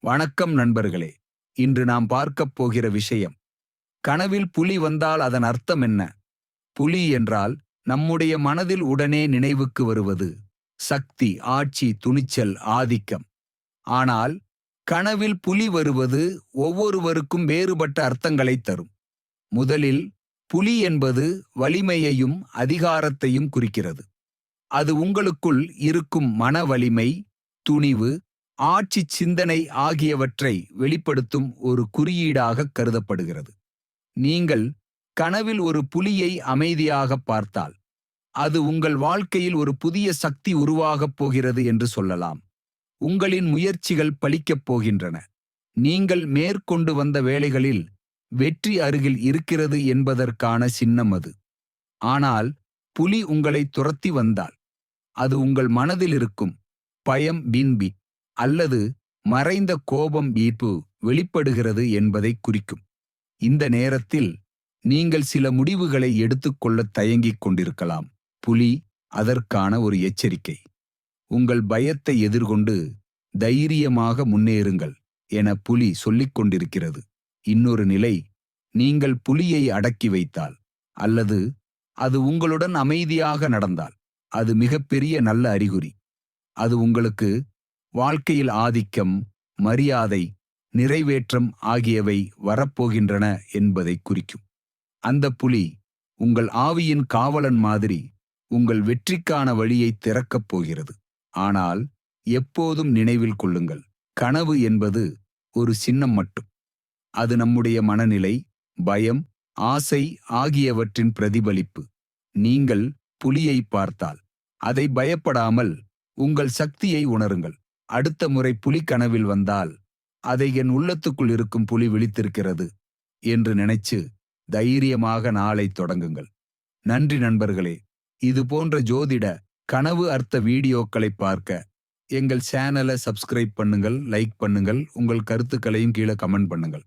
வணக்கம் நண்பர்களே இன்று நாம் பார்க்கப் போகிற விஷயம் கனவில் புலி வந்தால் அதன் அர்த்தம் என்ன? புலி என்றால் நம்முடைய மனதில் உடனே நினைவுக்கு வருவது சக்தி ஆட்சி துணிச்சல் ஆதிக்கம். ஆனால் கனவில் புலி வருவது ஒவ்வொருவருக்கும் வேறுபட்ட அர்த்தங்களைத் தரும். முதலில் புலி என்பது வலிமையையும் அதிகாரத்தையும் குறிக்கிறது. அது உங்களுக்குள் இருக்கும் மன வலிமை துணிவு ஆட்சி சிந்தனை ஆகியவற்றை வெளிப்படுத்தும் ஒரு குறியீடாக கருதப்படுகிறது. நீங்கள் கனவில் ஒரு புலியை அமைதியாக பார்த்தால் அது உங்கள் வாழ்க்கையில் ஒரு புதிய சக்தி உருவாகப் போகிறது என்று சொல்லலாம். உங்களின் முயற்சிகள் பலிக்கப் போகின்றன. நீங்கள் மேற்கொண்டு வந்த வேலைகளில் வெற்றி அருகில் இருக்கிறது என்பதற்கான சின்னம் அது. ஆனால் புலி உங்களை துரத்தி வந்தால் அது உங்கள் மனதில் இருக்கும் பயம் பின்பி அல்லது மறைந்த கோபம் ஈர்ப்பு வெளிப்படுகிறது என்பதை குறிக்கும். இந்த நேரத்தில் நீங்கள் சில முடிவுகளை எடுத்துக்கொள்ள தயங்கிக் கொண்டிருக்கலாம். புலி அதற்கான ஒரு எச்சரிக்கை. உங்கள் பயத்தை எதிர்கொண்டு தைரியமாக முன்னேறுங்கள் என புலி சொல்லிக் கொண்டிருக்கிறது. இன்னொரு நிலை நீங்கள் புலியை அடக்கி வைத்தால் அல்லது அது உங்களுடன் அமைதியாக நடந்தால் அது மிகப்பெரிய நல்ல அறிகுறி. அது உங்களுக்கு வாழ்க்கையில் ஆதிக்கம் மரியாதை நிறைவேற்றம் ஆகியவை வரப்போகின்றன என்பதை குறிக்கும். அந்த புலி உங்கள் ஆவியின் காவலன் மாதிரி உங்கள் வெற்றிக்கான வழியை திறக்கப் போகிறது. ஆனால் எப்போதும் நினைவில் கொள்ளுங்கள் கனவு என்பது ஒரு சின்னம் மட்டும். அது நம்முடைய மனநிலை பயம் ஆசை ஆகியவற்றின் பிரதிபலிப்பு. நீங்கள் புலியை பார்த்தால் அதை பயப்படாமல் உங்கள் சக்தியை உணருங்கள். அடுத்த முறை புலி கனவில் வந்தால் அதை என் உள்ளத்துக்குள் இருக்கும் புலி விழித்திருக்கிறது என்று நினைச்சு தைரியமாக நாளை தொடங்குங்கள். நன்றி நண்பர்களே இது போன்ற ஜோதிட கனவு அர்த்த வீடியோக்களை பார்க்க எங்கள் சேனலை சப்ஸ்கிரைப் பண்ணுங்கள் லைக் பண்ணுங்கள் உங்கள் கருத்துக்களையும் கீழே கமெண்ட் பண்ணுங்கள்.